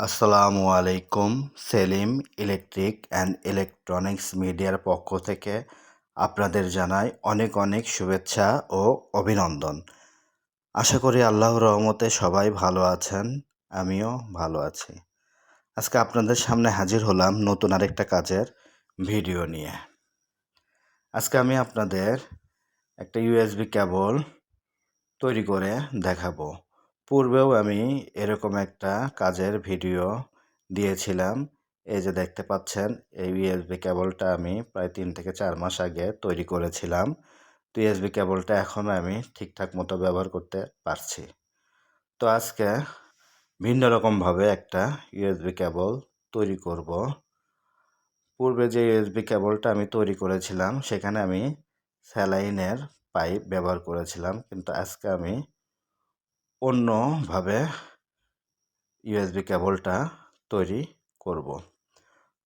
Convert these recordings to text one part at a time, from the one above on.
আসসালামু আলাইকুম, Selim electric and electronics মিডিয়ার পক্ষ থেকে আপনাদের জানাই অনেক অনেক শুভেচ্ছা ও অভিনন্দন। আশা করি আল্লাহ রহমতে সবাই ভালো আছেন, আমিও ভালো আছি। আজকে আপনাদের সামনে হাজির হলাম নতুন আরেকটা কাজের ভিডিও নিয়ে। আজকে আমি আপনাদের একটা ইউএসবি কেবল তৈরি করে দেখাবো। পূর্বেও আমি এরকম একটা কাজের ভিডিও দিয়েছিলাম। এই যে দেখতে পাচ্ছেন, এই ইউএসবি কেবলটা আমি প্রায় তিন থেকে চার মাস আগে তৈরি করেছিলাম। তো ইউএসবি কেবলটা এখনও আমি ঠিকঠাক মতো ব্যবহার করতে পারছি। তো আজকে ভিন্ন রকমভাবে একটা ইউএসবি কেবল তৈরি করব। পূর্বে যে ইউএসবি কেবলটা আমি তৈরি করেছিলাম, সেখানে আমি স্যালাইনের পাইপ ব্যবহার করেছিলাম। কিন্তু আজকে আমি অন্যভাবে ইউএসবি কেবলটা তৈরি করব।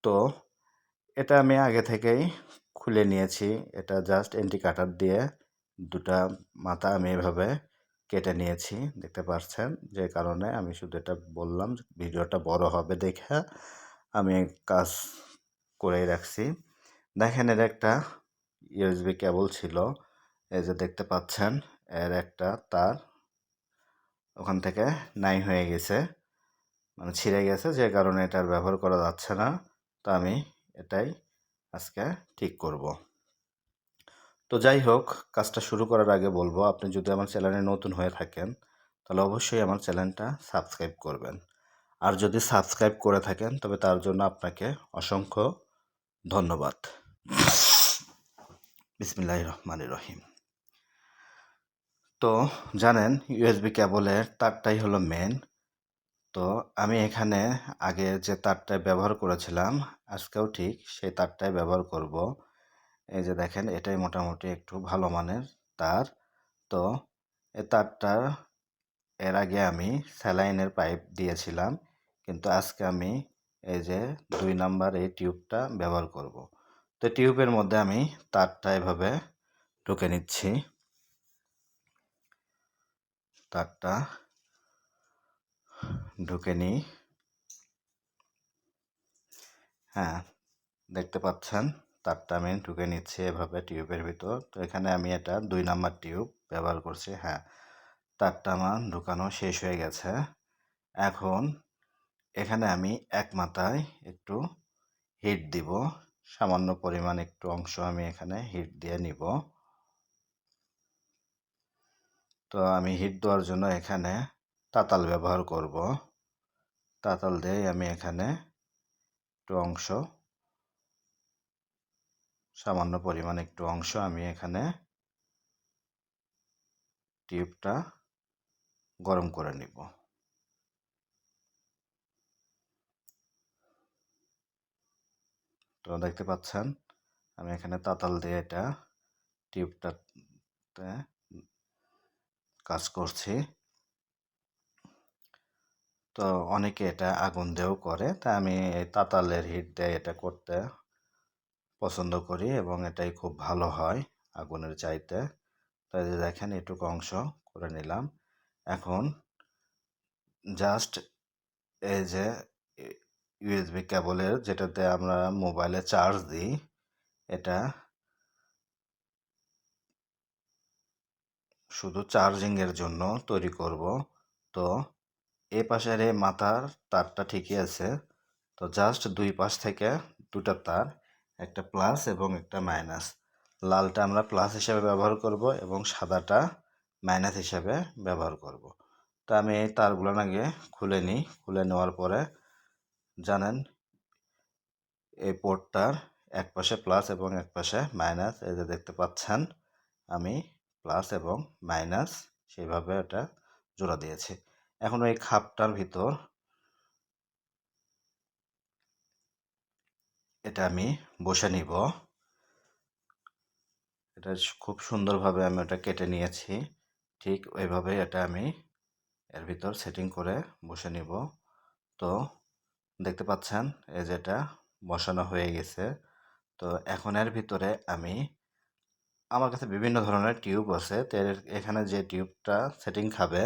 তো এটা আমি আগে থেকেই খুলে নিয়েছি। এটা জাস্ট এন্টি কাটার দিয়ে দুটা মাথা আমি এভাবে কেটে নিয়েছি। দেখতে পাচ্ছেন যে কারণে আমি শুধু এটা বললাম, ভিডিওটা বড় হবে দেখে আমি কাজ করেই রাখছি। দেখেন, এর একটা ইউএসবি কেবল ছিল। এই যে দেখতে পাচ্ছেন, এর একটা তার ওখান থেকে নাই হয়ে গেছে। মানে ছিঁড়ে গেছে, যে কারণে এটার ব্যবহার করা যাচ্ছে না। তো আমি এটাই আজকে ঠিক করব। তো যাই হোক, কাজটা শুরু করার আগে বলব, আপনি যদি আমার চ্যানেলে নতুন হয়ে থাকেন, তাহলে অবশ্যই আমার চ্যানেলটা সাবস্ক্রাইব করবেন। আর যদি সাবস্ক্রাইব করে থাকেন, তবে তার জন্য আপনাকে অসংখ্য ধন্যবাদ। বিসমিল্লাহ রহমান রহিম। তো জানেন ইউএসবি কেবলের তারটাই হলো মেন তো আমি এখানে আগে যে তারটা ব্যবহার করেছিলাম, আজকেও ঠিক সেই তারটাই ব্যবহার করব। এই যে দেখেন, এটাই মোটামুটি একটু ভালো মানের তার। তো এ তারটা এর আগে আমি স্যালাইনের পাইপ দিয়েছিলাম, কিন্তু আজকে আমি এই যে দুই নাম্বার এই টিউবটা ব্যবহার করব। তো টিউবের মধ্যে আমি তারটা এভাবে ঢুকে নিচ্ছি। তারটা ঢুকে নিই। হ্যাঁ দেখতে পাচ্ছেন, তারটা আমি ঢুকে নিচ্ছি এভাবে টিউবের ভিতর। তো এখানে আমি এটা দুই নাম্বার টিউব ব্যবহার করছি হ্যাঁ। তারটা আমার ঢুকানো শেষ হয়ে গেছে। এখন এখানে আমি এক মাথায় একটু হিট দিব। সামান্য পরিমাণ একটু অংশ আমি এখানে হিট দিয়ে নিব। তো আমি হিট দেওয়ার জন্য এখানে তাতাল ব্যবহার করব। তাতাল দিয়ে আমি এখানে একটু অংশ, সামান্য পরিমাণ একটু অংশ আমি এখানে টিউবটা গরম করে নিব। তো দেখতে পাচ্ছেন, আমি এখানে তাতাল দিয়ে এটা টিউবটাতে কাজ করছি। তো অনেকে এটা আগুন দিয়েও করে। তা আমি তাতালের হিট দিয়ে এটা করতে পছন্দ করি এবং এটাই খুব ভালো হয় আগুনের চাইতে। তাই দেখেন, এটুকু অংশ করে নিলাম। এখন জাস্ট এই যে ইউএসবি কেবলের যেটাতে আমরা মোবাইলে চার্জ দিই, এটা শুধু চার্জিংয়ের জন্য তৈরি করব। তো এ পাশের এই মাথার তারটা ঠিকই আছে। তো জাস্ট দুই পাশ থেকে দুটা তার, একটা প্লাস এবং একটা মাইনাস লালটা আমরা প্লাস হিসাবে ব্যবহার করব এবং সাদাটা মাইনাস হিসাবে ব্যবহার করব। তো আমি এই তারগুলো আগে খুলে নিই। খুলে নেওয়ার পরে জানেন, এই পোর্টটার এক পাশে প্লাস এবং এক পাশে মাইনাস এই যে দেখতে পাচ্ছেন, আমি প্লাস এবং মাইনাস সেইভাবে এটা জোড়া দিয়েছি। এখন ওই খাপটার ভিতর এটা আমি বসে নিব। এটা খুব সুন্দরভাবে আমি ওটা কেটে নিয়েছি। ঠিক ওইভাবে এটা আমি এর ভিতর সেটিং করে বসে নিব। তো দেখতে পাচ্ছেন এই যেটা বসানো হয়ে গেছে। তো এখন এর ভিতরে আমি আমার কাছে বিভিন্ন ধরনের টিউব আছে। তো এখানে যে টিউবটা সেটিং খাবে,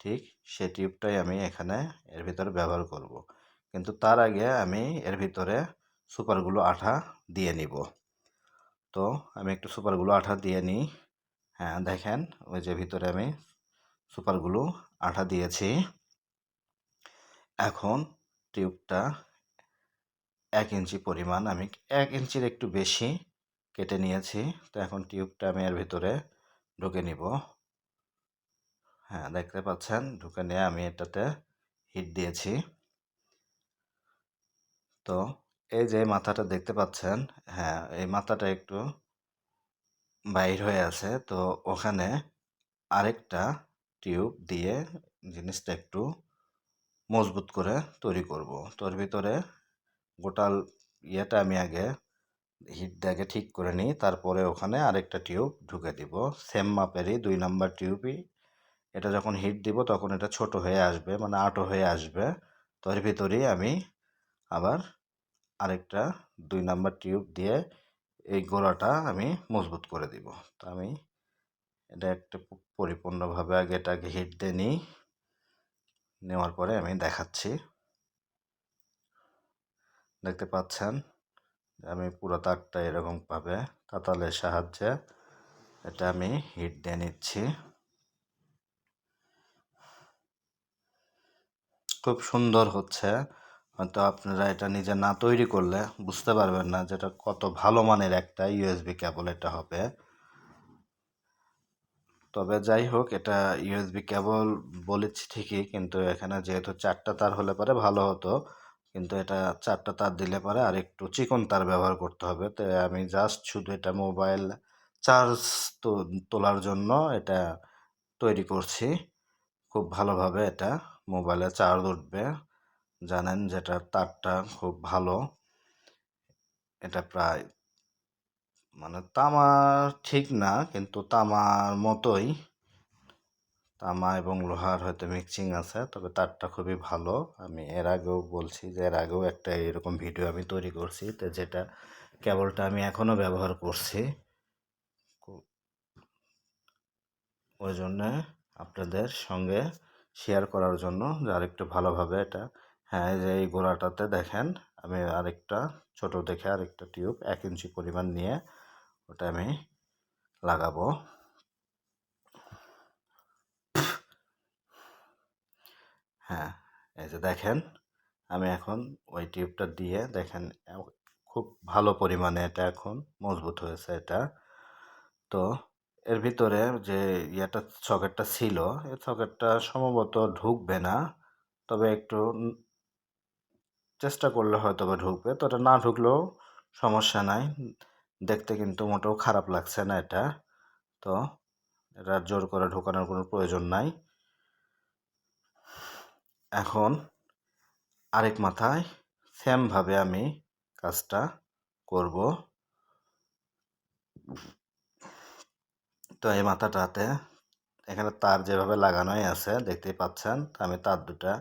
ঠিক সেই টিউবটাই আমি এখানে এর ভিতরে ব্যবহার করব। কিন্তু তার আগে আমি এর ভিতরে সুপারগুলো আঠা দিয়ে নিব। তো আমি একটু সুপারগুলো আঠা দিয়ে নিই। হ্যাঁ দেখেন ওই যে ভিতরে আমি সুপারগুলো আঠা দিয়েছি। এখন টিউবটা এক ইঞ্চি পরিমাণ, আমি এক ইঞ্চির একটু বেশি কেটে নিয়েছি। তো এখন টিউবটা আমি এর ভিতরে ঢুকে নিব। হ্যাঁ দেখতে পাচ্ছেন? ঢুকে নিয়ে আমি এটাতে হিট দিয়েছি। তো এই যে মাথাটা দেখতে পাচ্ছেন? হ্যাঁ এই মাথাটা একটু বাইর হয়ে আছে। তো ওখানে আরেকটা টিউব দিয়ে জিনিসটা একটু মজবুত করে তৈরি করব। তোর ভিতরে গোটাল ইয়েটা আমি আগে হিট দিয়ে ঠিক করে নিই, তারপরে ওখানে আরেকটা টিউব ঢুকে দিব। সেম মাপেরই দুই নাম্বার টিউবই। এটা যখন হিট দিব তখন এটা ছোট হয়ে আসবে মানে আটো হয়ে আসবে। তো এর ভিতরেই আমি আবার আরেকটা দুই নাম্বার টিউব দিয়ে এই গোড়াটা আমি মজবুত করে দিব। তো আমি এটা একটা পরিপূর্ণভাবে আগে এটাকে হিট দিয়ে নিই। নেওয়ার পরে আমি দেখাচ্ছি। দেখতে পাচ্ছেন? আমি পুরো তারটা এরকমভাবে তাতালের সাহায্যে এটা আমি হিট দিয়ে নিচ্ছি। খুব সুন্দর হচ্ছে। হয়তো আপনারা এটা নিজে না তৈরি করলে বুঝতে পারবেন না যেটা কত ভালো মানের একটা ইউএসবি কেবল এটা হবে। তবে যাই হোক, এটা ইউএসবি কেবল বলেছি ঠিকই, কিন্তু এখানে যেহেতু চারটা তার হলে পরে ভালো হতো। কিন্তু এটা চারটা তার দিলে পরে আর একটু চিকন তার ব্যবহার করতে হবে। তো আমি জাস্ট শুধু এটা মোবাইল চার্জ তো, তোলার জন্য এটা তৈরি করছি। খুব ভালোভাবে এটা মোবাইলে চার্জ উঠবে। জানেন যেটা তারটা খুব ভালো। এটা প্রায় মানে তামা ঠিক না, কিন্তু তামার মতোই তামা এবং লোহার হয়তো মিক্সিং আছে, তবে তারটা খুবই ভালো। আমি এর আগেও বলছি যে, এর আগেও একটা এরকম ভিডিও আমি তৈরি করছি, তো যেটা কেবলটা আমি এখনও ব্যবহার করছি। ওই জন্যে আপনাদের সঙ্গে শেয়ার করার জন্য যে, আরেকটু ভালোভাবে এটা। হ্যাঁ যে, এই গোড়াটাতে দেখেন, আমি আরেকটা, ছোট দেখে আরেকটা টিউব এক ইঞ্চি পরিমাণ নিয়ে ওটা আমি লাগাবো। হ্যাঁ এই যে দেখেন, আমি এখন ওই টিউবটা দিয়ে দেখেন খুব ভালো পরিমাণে এটা এখন মজবুত হয়েছে এটা। তো এর ভিতরে যে ইয়েটা সকেটটা ছিল এই সকেটটা সম্ভবত ঢুকবে না। তবে একটু চেষ্টা করলে হয়তো বা ঢুকবে। তো এটা না ঢুকলেও সমস্যা নাই। দেখতে কিন্তু মোটেও খারাপ লাগছে না এটা। তো এটা জোর করে ঢোকানোর কোনো প্রয়োজন নাই। এখন আরেক মাথায় সেমভাবে আমি কাজটা করব। তো এই মাথাটাতে এখানে তার যেভাবে লাগানোই আছে, দেখতেই পাচ্ছেন আমি তার দুটা,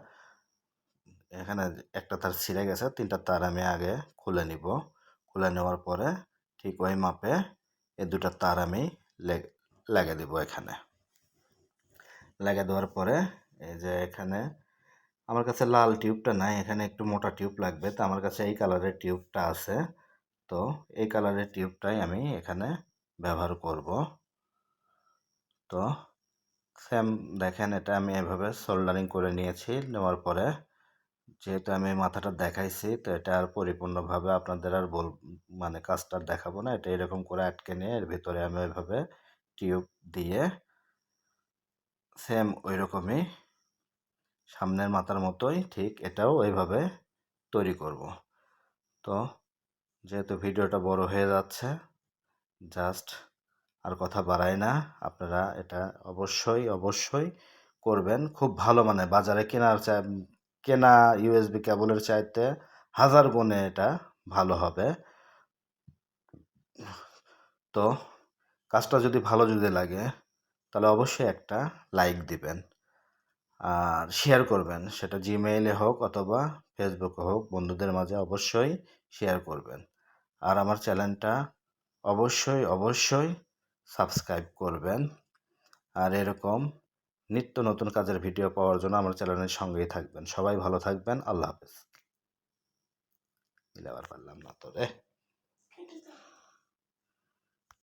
এখানে একটা তার ছিঁড়ে গেছে, তিনটা তার আমি আগে খুলে নিব। খুলে নেওয়ার পরে ঠিক ওই মাপে এই দুটা তার আমি লেগে দিব এখানে। লেগে দেওয়ার পরে এই যে এখানে আমার কাছে লাল টিউবটা নাই, এখানে একটু মোটা টিউব লাগবে। তো আমার কাছে এই কালারের টিউবটা আছে। তো এই কালারের টিউবটাই আমি এখানে ব্যবহার করব। তো সেম দেখেন, এটা আমি এভাবে সোল্ডারিং করে নিয়েছি। নেওয়ার পরে যেহেতু আমি মাথাটা দেখাইছি, তো এটা আর পরিপূর্ণভাবে আপনাদের আর বল মানে কাজটা দেখাবো না। এটা এরকম করে আটকে নিয়ে এর ভিতরে আমি ওইভাবে টিউব দিয়ে সেম ওই রকমই সামনের মাথার মতোই ঠিক এটাও ওইভাবে তৈরি করব। তো যেহেতু ভিডিওটা বড় হয়ে যাচ্ছে জাস্ট আর কথা বাড়াই না, আপনারা এটা অবশ্যই অবশ্যই করবেন। খুব ভালো মানে বাজারে কেনার চা, কেনা ইউএসবি কেবলের চাইতে হাজার গুণে এটা ভালো হবে। তো কাজটা যদি ভালো যদি লাগে, তাহলে অবশ্যই একটা লাইক দিবেন। আর শেয়ার করবেন। সেটা জিমেইলে হোক অথবা ফেসবুকে হোক, বন্ধুদের মাঝে অবশ্যই শেয়ার করবেন। আর আমার চ্যানেলটা অবশ্যই অবশ্যই সাবস্ক্রাইব করবেন। আর এরকম নিত্য নতুন কাজের ভিডিও পাওয়ার জন্য আমার চ্যানেলের সঙ্গেই থাকবেন। সবাই ভালো থাকবেন। আল্লাহ হাফেজ। আবার পারলাম না তো রে।